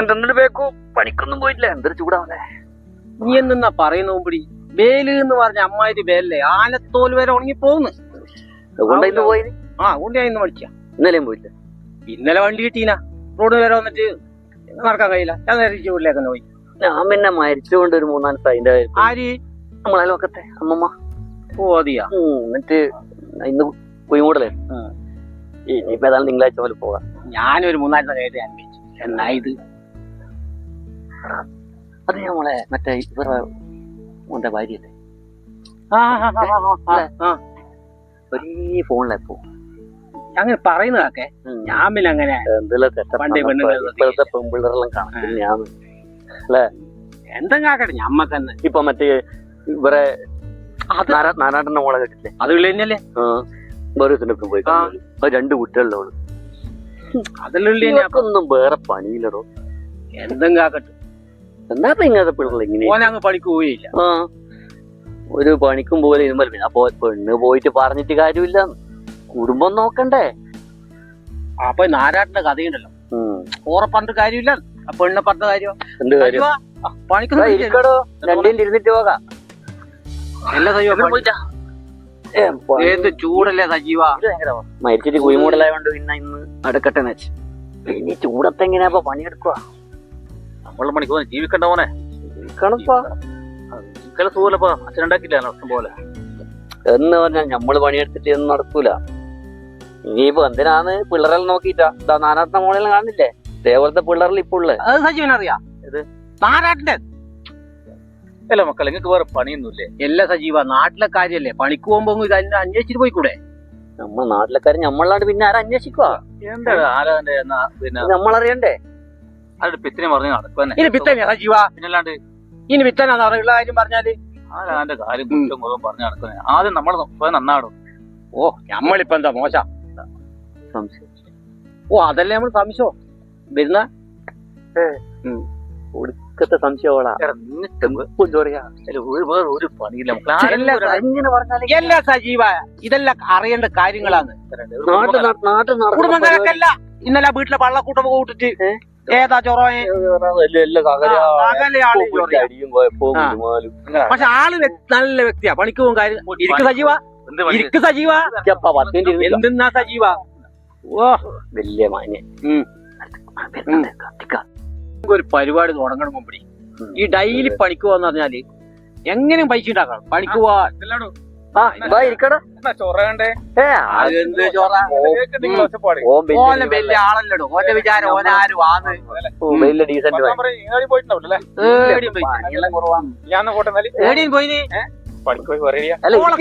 എന്തെന്നിട്ട് വേക്കു പണിക്കൊന്നും പോയിട്ടില്ല. എന്തൊരു ചൂടാവല്ലേ നീ എന്നാ പറയുന്ന മുമ്പടി? വേൽ എന്ന് പറഞ്ഞ അമ്മായിരി വേലല്ലേ? ആലത്തോൽ വരെ ഉണങ്ങി പോകുന്നു അതുകൊണ്ട് പോയി ആ അതുകൊണ്ട് ഞാൻ ഇന്ന് പഠിച്ച ഇന്നലെയും പോയില്ല ഇന്നലെ വണ്ടി കിട്ടീന. റോഡ് വരെ വന്നിട്ട് നടക്കാൻ കഴിയില്ല. ഞാൻ നേരെ വീട്ടിലേക്ക് തന്നെ പോയി. ഞാൻ പിന്നെ മരിച്ചുകൊണ്ട് ഒരു മൂന്നാൽ സൈന്റെ ആര്? നമ്മളെ ലോക്കത്തെ അമ്മമ്മ. ഓ അതിയാ. എന്നിട്ട് ഇന്ന് കുയിമൂടലേ. ഇനിയിപ്പോ ഏതാണ്ട് തിങ്കളാഴ്ച പോലെ പോകാം. ഞാനൊരു മൂന്നാഴ്ച കഴിഞ്ഞിട്ട് ഞാൻ എന്നാ ഇത്? അത് നമ്മളെ മറ്റേ ഇവരുടെ മോന്റെ ഭാര്യയല്ലേ. ഒരേ ഫോണിലെപ്പോ? അങ്ങനെ പറയുന്നതൊക്കെ ഞാൻ പിന്നെ അങ്ങനെ പെൺപിള്ളേരെല്ലാം കാണാം ഞാൻ എന്തെങ്കിലും ആക്കട്ടെ ഞമ്മക്ക് തന്നെ. ഇപ്പൊ മറ്റേ ഇവരെ അത് നാരാ- നാരായണന്റെ മോളെ കേട്ടില്ലേ? അത് തന്നെയല്ലേ? വേറെ പോയി രണ്ട് കുട്ടികളുള്ളൂ അതെല്ലാം ഉള്ള വേറെ പണിയില്ലടോ. എന്തെങ്കിലും ആക്കട്ടെ. എന്നാ ഇങ്ങനത്തെ പിള്ളേർ ഇങ്ങനെ ഓനെ അങ്ങ് പണിക്ക് പോയില്ല ആ. ഒരു പണിക്കും പോലെ ഇരുമ്പൽ പിന്നെ അപ്പൊ പെണ്ണ് പോയിട്ട് പറഞ്ഞിട്ട് കാര്യമില്ല. കുടുംബം നോക്കണ്ടേ? അപ്പൊ നാരാട്ടിന്റെ കഥയുണ്ടല്ലോ. ഓറെ പറഞ്ഞിട്ട് കാര്യമില്ല. ആ പെണ്ണെ പറഞ്ഞ കാര്യം? എന്ത് പണിക്ക് രണ്ടിന്റെ ഇരുന്നിട്ട് പോകാം. എല്ലാ സജീവ ഏത് ചൂടല്ലേ സജീവ. മരിച്ചിട്ട് കുഴിമൂടലായോണ്ട് പിന്നെ ഇന്ന്. അടുക്കട്ടെ വെച്ച് ഇനി ചൂടത്തെങ്ങനെയാ പണിയെടുക്കുക നമ്മളെ മണിക്കൂർ ജീവിക്കണ്ട മോനെ. കണപ്പാ ഇക്കലെ സുഖമല്ലപ്പോ. അച്ഛനുണ്ടാക്കില്ല പോലെ എന്ന് പറഞ്ഞാൽ നമ്മൾ പണിയെടുത്തിട്ട് ഒന്നും നടക്കൂല. ഇനിയിപ്പോ എന്തിനാന്ന് പിള്ളേരെല്ലാം നോക്കിട്ടാ നാനാട്ട നാനാത്ത മോളെല്ലാം കാണുന്നില്ലേ? ഇതേപോലത്തെ പിള്ളേരെല്ലാം ഇപ്പൊ ഉള്ളേ. അത് സജീവനറിയാ ഇത്? അല്ല മക്കളെ നിങ്ങൾക്ക് വേറെ പണിയൊന്നുമില്ലേ? എല്ലാ സജീവ നാട്ടിലെ കാര്യല്ലേ? പണിക്ക് പോകുമ്പോ ഇത് പോയി അന്വേഷിച്ചിട്ട് പോയിക്കൂടെ? നാട്ടിലെ കാര്യം നമ്മളാണ്ട് പിന്നെ ആരും അന്വേഷിക്കുക എന്താ ആരാ എന്നാ പിന്നെ? നമ്മളറിയണ്ടേ? പിത്തിനെ പറഞ്ഞ് ഇനി പിന്നല്ലാണ്ട് ഇനി കാര്യം പറഞ്ഞാൽ ആരാന്റെ കാര്യം കുറ്റം കുറവും പറഞ്ഞു നടക്കുന്നെ? ആദ്യം നമ്മൾ സ്വയം നന്നാടും. ഓ നമ്മളിപ്പോ എന്താ മോശ? സംശയം. ഓ അതല്ലേ നമ്മൾ സംശയം? വരുന്ന? ഒടുക്കത്തെ സംശയമുള്ള ഒരു പണിയില്ല. എല്ലാ ഇങ്ങനെ പറഞ്ഞാലേ എല്ലാ സജീവ. ഇതെല്ലാം അറിയേണ്ട കാര്യങ്ങളാണ് ഇന്നലെ വീട്ടിലെ വള്ളക്കൂട്ടം കൂട്ടിട്ട് ഏതാ ചൊറയാ. പക്ഷെ ആൾ നല്ല വ്യക്തിയാ. പണിക്ക് പോകും കാര്യം ഇരിക്ക് സജീവ. ഇരിക്ക് സജീവ. എന്തെന്നാ സജീവ? ഓ. വലിയ. ഉം. ഒരു പരിപാടി തുടങ്ങണം മുമ്പടി ഈ ഡെയിലി പണിക്ക് പോവാന്ന് പറഞ്ഞാൽ എങ്ങനെയും പൈസ ഉണ്ടാക്കണം. പണിക്ക് പോവാ. ആ, ഇതാ ഏ, അതെന്ത് ചൊറ. ഓൻ വലിയ ഓന്റെ വിചാരം ആന്ന്. വലിയ ഡീസന്റ് പോയിട്ടുണ്ടാവില്ലേ.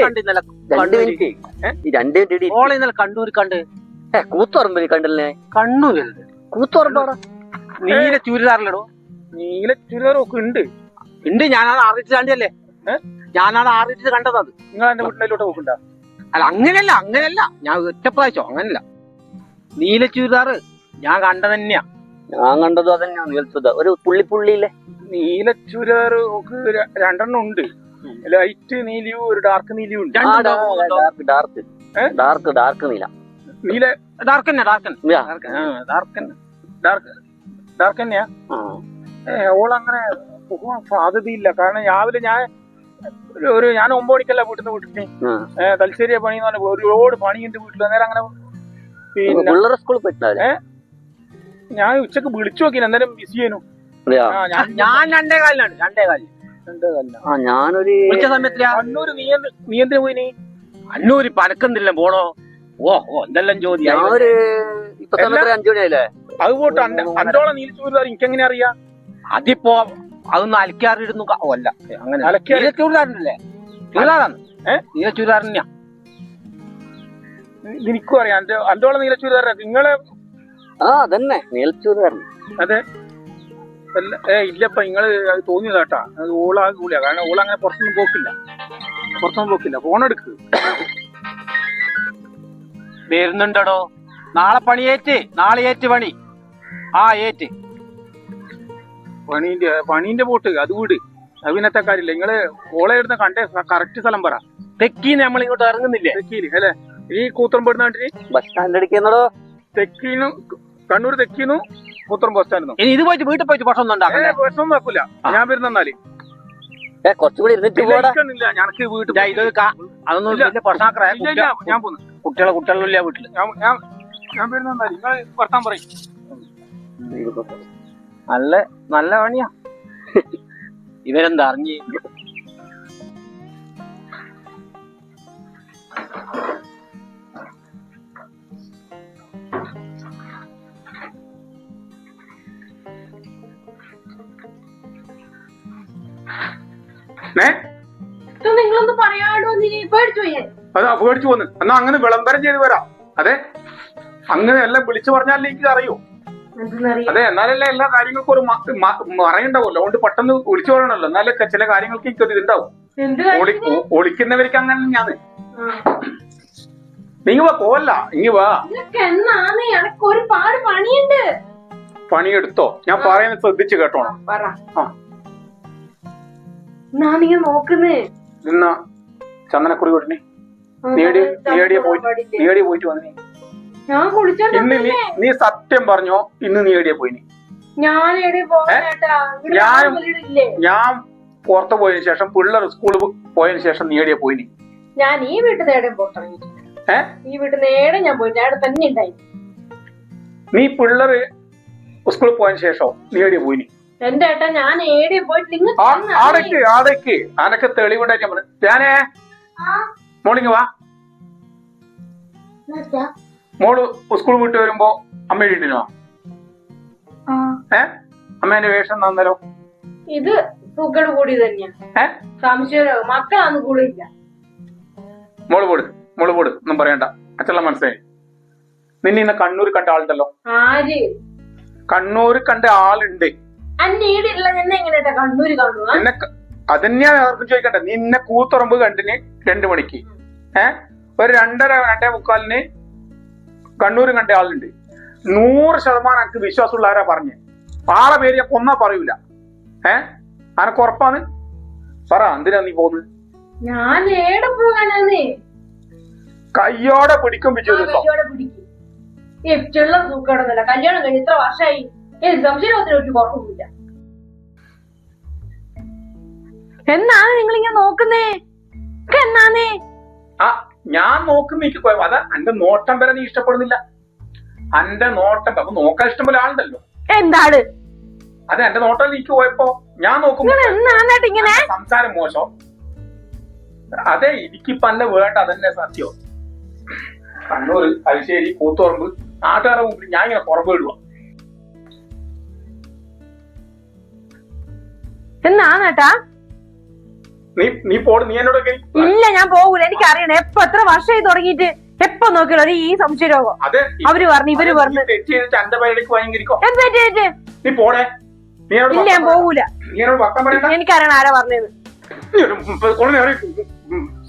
കണ്ട് ഇന്നലെ രണ്ട് കണ്ണൂര് മിനിറ്റ് ഈ രണ്ട് മിനിറ്റ് ഇടി. ഓളെ ഇന്നലെ കണ്ണൂര് കണ്ട്. കൂത്തുറമ്പ് കണ്ടല്ലേ? കണ്ണൂര് കൂത്തുറമ്പാടാ നീല ചുരിദാറിലടോ. നീല ചുരിദാറും ഒക്കെ ഉണ്ട്. ഉണ്ട് ഞാൻ അറിയിച്ചാണ്ടല്ലേ കണ്ടല്ലേ ഏ? ഞാനാണ് ആറിട്ട് കണ്ടത് അത്. നിങ്ങൾ എന്റെ വീട്ടിലോട്ട് നോക്കണ്ട. അല്ല അങ്ങനെയല്ല അങ്ങനെയല്ല. ഞാൻ ഒറ്റ പ്രാവശ്യം അങ്ങനല്ല നീല ചുരിദാറ് ഞാൻ കണ്ടത് തന്നെയാ. ഞാൻ കണ്ടതും അതന്നെയാ ചുരിദാർ. ഒരു പുള്ളി പുള്ളിയില്ലേ? നീല ചുരിദാർ രണ്ടെണ്ണം ഉണ്ട്. ലൈറ്റ് നീലിയും ഒരു ഡാർക്ക് നീലിയും ഉണ്ട്. ഡാർക്ക് ഡാർക്ക് ഡാർക്ക് ഡാർക്ക് നീല. നീല ഡാർക്ക് തന്നെ ഡാർക്ക് ഡാർക്ക് ഡാർക്ക് ഡാർക്ക് തന്നെയാ. ഓളങ്ങനെ പോകാൻ സാധ്യതയില്ല. കാരണം രാവിലെ ഞാൻ ഒരു- ഒരു ഞാൻ ഒമ്പത് മണിക്കല്ല വീട്ടിൽ നിന്ന് വിട്ടിട്ട് തലശ്ശേരിയ പണി എന്ന് പറഞ്ഞ ഒരുപാട് പണിയുണ്ട് വീട്ടിൽ അന്നേരം അങ്ങനെ പിന്നെ സ്കൂളിൽ പോയിട്ടുണ്ടാവില്ലേ ഞാൻ ഉച്ചയ്ക്ക് വിളിച്ചു നോക്കി അന്നേരം ബിസി ചെയ്യുന്നു? ഞാൻ ഞാൻ രണ്ടേ കാലിനാണ്. രണ്ടേ കാലിന്. ആ ഞാനൊരു സമയത്തിലാ? നീ എന്തിനു അന്നൂര് പനക്കുന്നില്ല പോണോ? ഓ ഓ എന്തെല്ലാം ചോദ്യം. ഞാനൊരു ഇപ്പൊ സമയത്ത് അഞ്ചു മണിയായില്ലേ? അത് പോട്ട്. അന്റെ അന്തോളം എനിക്കെങ്ങനെ എങ്ങനെ അറിയാം? അതിപ്പോ അതൊന്ന് അലക്കാറിടുന്നു അല്ല. അങ്ങനെ. നീല ചുരിദാറിനല്ലേ? ചുരിദാറാണ് ഏ? നീല തന്നെയാ. എനിക്കും അറിയാം. അന്റെ അന്തോളം നീല ചൂരിദാർ നിങ്ങളെ ആ അതന്നെ. നീലച്ചൂരായിരുന്നു അതെ. അല്ല, ഏ ഇല്ലപ്പ. നിങ്ങൾ അത് തോന്നിയതാട്ടാ അത് കൂടിയാ കാരണം ഓള അങ്ങനെ പുറത്തൊന്നും പോക്കില്ല. പുറത്തൊന്നും പോക്കില്ല. ഫോൺ എടുക്ക്. വരുന്നുണ്ടടോ. നാളെ പണിയേറ്റ്. നാളെ ഏറ്റ് പണി. ആ ഏറ്റ്. പണീന്റെ പണീന്റെ ബോട്ട് അത് വീട്. അത് പിന്നത്തെ കാര്യമില്ല. നിങ്ങൾ ഓളെ എടുത്ത കണ്ടേ കറക്റ്റ് സ്ഥലം പറ. തെക്കീന്ന് നമ്മൾ ഇങ്ങോട്ട് ഇറങ്ങുന്നില്ലേ? തെക്കീൽ അല്ലെ? ഈ കൂത്തമ്പെടുന്ന നാട്ടിൽ ബസ് സ്റ്റാൻഡ് അടിക്കുന്നതോ തെക്കീന്നു കണ്ണൂർ തെക്കീന്നു കൂത്രം ബസ് സ്റ്റാൻഡ് ഇനി ഇത് പോയിട്ട് വീട്ടിൽ പോയിട്ട് ഭക്ഷണം ഒന്നും ഭക്ഷണം നോക്കൂല ഞാൻ വരുന്നാൽ കുറച്ചുകൂടി ഇരുന്നിട്ട് വീട്ടിൽ അതൊന്നും ഞാൻ പോന്നു. കുട്ടികളെ കുട്ടികളില്ല വീട്ടിൽ. ഞാൻ ഞാൻ ഞാൻ വരുന്നാൽ നിങ്ങൾ വർത്താൻ പറയും. നല്ല നല്ല പണിയാ. ഇവരെന്താ അറിഞ്ഞു അപകടിച്ചു നിങ്ങളൊന്ന് പറയാടോ നീ പേടിച്ചു പോയി. ഞാൻ. അത് പേടിച്ചു പോന്ന്. എന്നാ അങ്ങനെ വിളംബരം ചെയ്ത് വരാം. അതെ? അങ്ങനെ എല്ലാം വിളിച്ചു പറഞ്ഞാലേ എനിക്ക് അറിയൂ? അതെ എന്നാലല്ലേ എല്ലാ കാര്യങ്ങൾക്കും ഒരു മറയുണ്ടാവുമല്ലോ? അതുകൊണ്ട് പെട്ടെന്ന് വിളിച്ചു പറയണല്ലോ എന്നാലേ ക- ചില കാര്യങ്ങൾക്ക് എനിക്കൊരു ഇതുണ്ടാവും. ഒളിക്കുന്നവർക്ക് അങ്ങനെ ഞാൻ ആ. നീ വാ പോവല്ല. ഇങ്ങി വാ. ഒരുപാട് പണിയുണ്ട്. പണിയെടുത്തോ? ഞാൻ പറയുന്നത് ശ്രദ്ധിച്ചു കേട്ടോണം. എന്നാ നീ നോക്കുന്നേ? നിന്ന ചന്ദനക്കുറി വിടണേ നീടി നീടിയ പോയിട്ട് വന്നേ പോയിട്ട് വന്നു. നീ ഞാൻ ഇന്ന് നീ നീ സത്യം പറഞ്ഞോ ഇന്ന് നീ എടിയെ പോയി നീ ഞാൻ എവിടെ പോകാനേട്ടാ ഇവിടെ ഞാനും- ആരും ഞാൻ പുറത്ത് പോയതിനു ശേഷം പിള്ളേർ സ്കൂളിൽ പോയതിനു ശേഷം നീ എടിയെ പോയി നീ ഞാൻ ഈ വീട്ടിൽ പുറത്തിറങ്ങിയിട്ടില്ല ഏ? ഈ വീട്ടിൽ നേടെ ഞാൻ പോയി ഞാൻ തന്നെ ഉണ്ടായി. നീ പിള്ളേർ സ്കൂളിൽ പോയതിനു ശേഷം നീ എടിയെ പോയി നീ എന്റെ ഏട്ടാ ഞാൻ ഏടെ പോയിട്ട് നിങ്ങൾ ആ- ആടയ്ക്ക് ആടയ്ക്ക്. അനക്ക് തെളിവുണ്ടായിട്ട് ഞാൻ പറഞ്ഞു. ഞാനേ മോളിങ് വാ. മോൾ സ്കൂൾ വിട്ട് വരുമ്പോ അമ്മ വീട്ടിനോ ഏ? അമ്മേന്റെ വേഷം തന്നല്ലോ ഇത് കൂടി തന്നെയാ. ഏ? സംശയം മക്കളാന്ന് കൂടിയില്ല മോൾ പോട്. മോൾ പോട്. ഒന്നും പറയണ്ട. അച്ഛള്ള മനസ്സിലായി നിന്നെ ഇന്ന് കണ്ണൂർ കണ്ട ആളുണ്ടല്ലോ. ആര്? കണ്ണൂർ കണ്ട ആളുണ്ട്. എന്നെ എങ്ങനെയാ കണ്ണൂര് കാണുക? അതന്നെയാ ആർക്കും ചോദിക്കണ്ട. നിന്നെ കൂത്തുറമ്പ് കണ്ടിന് രണ്ടു മണിക്ക്. ഏഹ് ഒരു രണ്ടര രണ്ടേ മുക്കാലിന് കണ്ണൂർ കണ്ട ആളുണ്ട്. നൂറ് ശതമാനം എനിക്ക് വിശ്വാസമുള്ള ആരാ പറഞ്ഞ്? ആളെ പേര് ഞാൻ കൊന്നാ പറയൂല. ഏ? അനക്ക് ഉറപ്പാണ്? പറ എന്തിനാ നീ പോകുന്നത് ഞാൻ ഏടെ കയ്യോടെ പിടിക്കും പിറ്റേ ദിവസം. പിടിക്കും. കല്യാണം കഴിഞ്ഞ് ഇത്ര വർഷമായി. ഏത് സംശയത്തിന് ഒരു കുറവില്ല എന്നാണ് നിങ്ങൾ ഇങ്ങനെ നോക്കുന്നേ എന്നാന്നേ ആ ഞാൻ നോക്കുമ്പോ എനിക്ക് കുഴപ്പം അതാ എന്റെ നോട്ടം വരെ നീ ഇഷ്ടപ്പെടുന്നില്ല. എന്റെ നോട്ടം അപ്പൊ നോക്കാൻ ഇഷ്ടംപോലെ ആളുണ്ടല്ലോ. എന്താണ്? അതെ എന്റെ നോട്ടം എനിക്ക് പോയപ്പോ ഞാൻ നോക്കുമ്പോ സംസാരം മോശം. അതെ എനിക്കിപ്പ അല്ല വേണ്ട അതന്നെ സത്യം. കണ്ണൂർ അരിശ്ശേരി കൂത്തുറമ്പ് നാട്ടുകാരുടെ മുമ്പിൽ ഞാൻ ഇങ്ങനെ പുറമ്പ് വിടുക എന്നാന്നേട്ടാ നീ നീ പോട് നീ എന്നോട് ഇല്ല ഞാൻ പോകൂല. എനിക്ക് അറിയണം എപ്പൊ എത്ര വർഷമായി തുടങ്ങിയിട്ട്? എപ്പൊ നോക്കിയാലോ ഒരു ഈ സംശയ രോഗം അതെ അവർ പറഞ്ഞു ഇവർ പറഞ്ഞു. തെറ്റ് ചെയ്തിട്ട് എന്റെ പരിപാടിക്ക് ഭയങ്കരിക്കോ എന്ത് പറ്റി പറ്റി? നീ പോടെ. നീ എന്നോട് ഇല്ല ഞാൻ. പോകൂല. നീ എന്നോട് പറയണ്ട. എനിക്കറിയണം ആരാ പറഞ്ഞത്.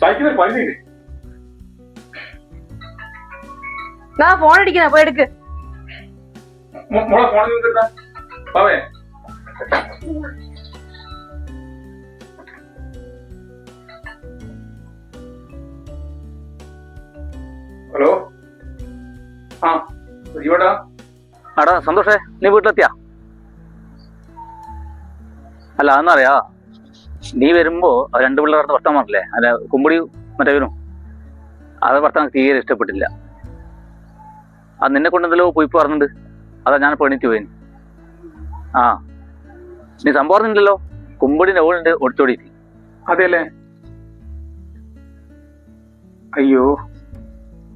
സഹിക്കുന്ന ഫോൺ അടിക്കുന്ന പോയി എടുക്ക്. ഫോൺ മോളെ ഫോണിൽ പാവേ ഹലോ? ആ ആടാ സന്തോഷേ നീ വീട്ടിലെത്തിയാ? അല്ല അതെന്നറിയാ? നീ വരുമ്പോ രണ്ടു പിള്ളേരുടെ വർത്തം പറഞ്ഞില്ലേ അല്ല കുമ്പടി മറ്റേ വരും. അത് ഭർത്താൻ തീരെ ഇഷ്ടപ്പെട്ടില്ല. അത് നിന്നെ കൊണ്ടെന്തല്ലോ പോയി പറഞ്ഞിട്ടുണ്ട്? അതാ ഞാൻ പെണിറ്റ് പോയി ആ. നീ സംഭവം പറഞ്ഞില്ലല്ലോ കുമ്പടിന്റെ ഓളുണ്ട് ഒടിച്ചോടി അതെല്ലേ അയ്യോ.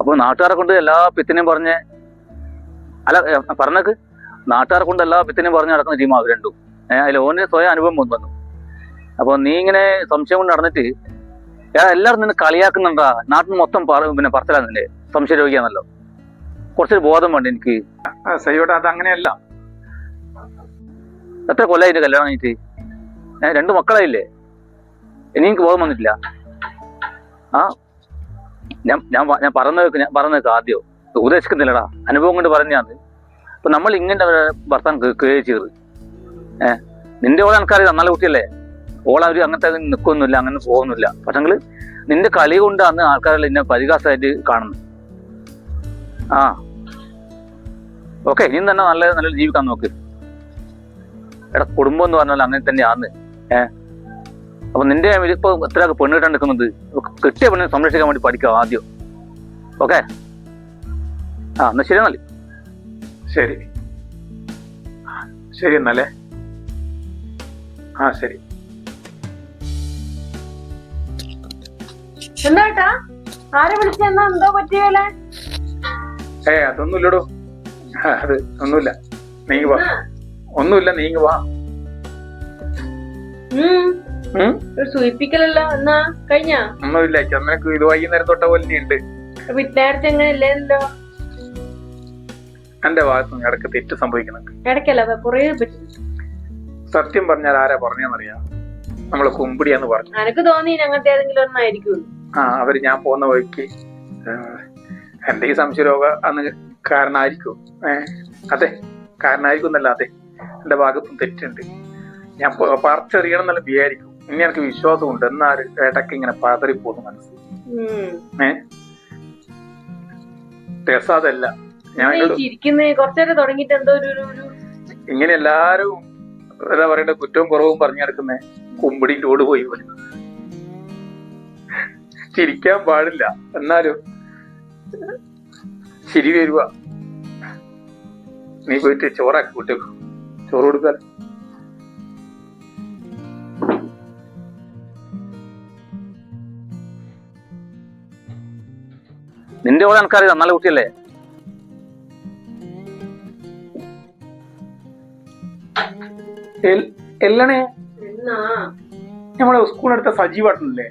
അപ്പൊ നാട്ടുകാരെ കൊണ്ട് എല്ലാ പിത്തിനെയും പറഞ്ഞ് അല്ല പറഞ്ഞക്ക്. നാട്ടുകാരെ കൊണ്ട് എല്ലാ പിത്തിനെയും പറഞ്ഞ് നടക്കുന്ന ടീം അവർ രണ്ടും. ഏഹ് അതിൽ ഓന് സ്വയം അനുഭവം വന്നു വന്നു അപ്പൊ നീ ഇങ്ങനെ സംശയം കൊണ്ട് നടന്നിട്ട് എല്ലാവരും നിന്ന് കളിയാക്കുന്നുണ്ടാ? നാട്ടിൽ മൊത്തം പിന്നെ പറച്ചിലാ നിന്റെ സംശയ രോഗിയാണല്ലോ കുറച്ചൊരു ബോധം വേണ്ട എനിക്ക്? സൈയോട്ടെ അത് അങ്ങനെയല്ല. എത്ര കൊല്ലായി കല്യാണം കഴിഞ്ഞിട്ട്? ഏഹ് രണ്ട് മക്കളായില്ലേ? ഇനി എനിക്ക് ബോധം വന്നിട്ടില്ല. ആ ഞാൻ ഞാൻ ഞാൻ ഞാൻ പറഞ്ഞേക്ക് ഞാൻ പറഞ്ഞേക്ക് ആദ്യം. ഉപദേശിക്കുന്നില്ലടാ. അനുഭവം കൊണ്ട് പറഞ്ഞാണ് അപ്പൊ നമ്മൾ ഇങ്ങനെ അവരെ ഭർത്താൻ കേൾക്കുകയും ചെയ്ത്. ഏഹ് നിന്റെ ഓളെ എനിക്കറിയാം നല്ല കുട്ടിയല്ലേ? ഓളെ അവർ അങ്ങനത്തെ നിൽക്കൊന്നുമില്ല അങ്ങനെ പോകുന്നില്ല പക്ഷെങ്കിൽ നിന്റെ കളി കൊണ്ടാണ് ആൾക്കാരെല്ലാം ഇന്നെ പരിഹാസമായിട്ട് കാണുന്നത്. ആ. ഓക്കെ ഇനി തന്നെ നല്ല നല്ല ജീവിക്കാൻ നോക്ക്. എടാ കുടുംബം എന്ന് പറഞ്ഞാൽ അങ്ങനെ തന്നെയാന്ന്. ഏ അപ്പൊ നിന്റെ ഇപ്പൊ എത്ര പെണ്ണ് കിട്ടാൻ നിൽക്കുന്നത്? കിട്ടിയ പെണ്ണിനെ സംരക്ഷിക്കാൻ വേണ്ടി പഠിക്കുക ആദ്യം. ഓക്കെ ആ എന്നാ ശരി എന്നാൽ. ശരി. ശരി എന്നാലേ. ആ ശരി. എന്താട്ടാ ആരെ വിളിച്ചെന്നാ എന്തോ പറ്റിയല്ലേ ഏ അതൊന്നുമില്ലടോ. അത് ഒന്നുമില്ല. നീങ്ങി വാ. ഒന്നുമില്ല നീങ്ങി വാ? ഒരു സൂചിപ്പിക്കലല്ലോ എന്നാ കഴിഞ്ഞ? ഒന്നുമില്ല ചന്ദ്രനക്ക് ഇത് വൈകുന്നേരം തൊട്ട പോലെ ഉണ്ട്. വീട്ടിലായിട്ട് എങ്ങനെയല്ലോ എന്റെ ഭാഗത്ത് നിന്ന് ഇടയ്ക്ക് തെറ്റ് സംഭവിക്കുന്നുണ്ട്. ഇടയ്ക്കല്ല കുറേ സത്യം പറഞ്ഞാൽ ആരാ പറഞ്ഞെന്നറിയാം നമ്മൾ കുമ്പിടിയാന്ന് പറഞ്ഞു. എനിക്ക് തോന്നി അങ്ങനത്തെ ഏതെങ്കിലും ഒന്നായിരിക്കും ആ അവർ ഞാൻ പോകുന്ന വഴിക്ക് എന്റെ ഈ സംശയരോഗ അന്ന് കാരണമായിരിക്കും. ഏ അതെ കാരണമായിരിക്കും എന്നല്ല അതെ എന്റെ ഭാഗത്തും തെറ്റുണ്ട്. ഞാൻ പറിച്ചറിയണം എന്നല്ല വിചാരിക്കും. ഇനി എനിക്ക് വിശ്വാസമുണ്ട് എന്നാ ഇടയ്ക്ക് ഇങ്ങനെ പതറിപ്പോന്ന് മനസ്സ് ഏ? രസം അതല്ല. ഞാൻ ഇങ്ങനെ എല്ലാരും എന്താ പറയണ്ട കുറ്റവും കുറവും പറഞ്ഞു നടക്കുന്നേ. കുമ്പിടിന്റെ ഓട് പോയി പോലെ. ചിരിക്കാൻ പാടില്ല. എന്നാലും ശരി വരുവാ. നീ പോയിട്ട് ചോറാക്കി കൂട്ടിക്കോ. ചോറ് കൊടുക്കാൻ നിന്റെ ഓളെ എനിക്കറിയാം നല്ല കുട്ടിയല്ലേ? എല്ലണേ? നമ്മളെ സ്കൂളെടുത്ത സജീവാട്ടനല്ലേ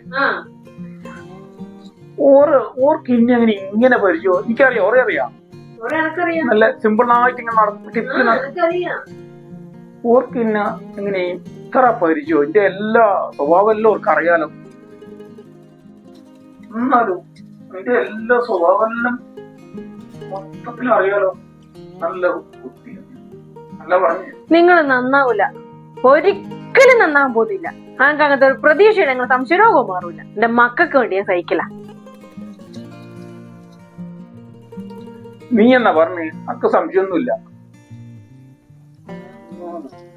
ഓറ് ഓർക്ക് ഇനി അങ്ങനെ ഇങ്ങനെ പരിചയോ എനിക്കറിയാം ഓറെ അറിയാം. നല്ല സിമ്പിൾ ആയിട്ട് ഇങ്ങനെ നടന്നിട്ട് ഓർക്ക് ഇന്ന ഇങ്ങനെ ഇത്ര പരിചയോ. എന്റെ എല്ലാ സ്വഭാവം എല്ലാം ഓർക്ക് അറിയാലോ. എന്നാലും എന്റെ എല്ലാ സ്വഭാവം എല്ലാം മൊത്തത്തിൽ അറിയാലോ. നല്ല ബുദ്ധി. നല്ല പറഞ്ഞു. നിങ്ങൾ നന്നാവൂല. ഒരിക്കലും നന്നാവാൻ പോകുന്നില്ല. ഞങ്ങൾക്ക് അങ്ങനത്തെ ഒരു പ്രതീക്ഷയില്ല. ഞങ്ങൾ സംശയരോഗം മാറൂല. എന്റെ മക്കൾക്ക് വേണ്ടി ഞാൻ സഹിക്കില്ല. നീ എന്നാ പറഞ്ഞു? അക്ക് സംശയമൊന്നുമില്ല. തന്നെയായി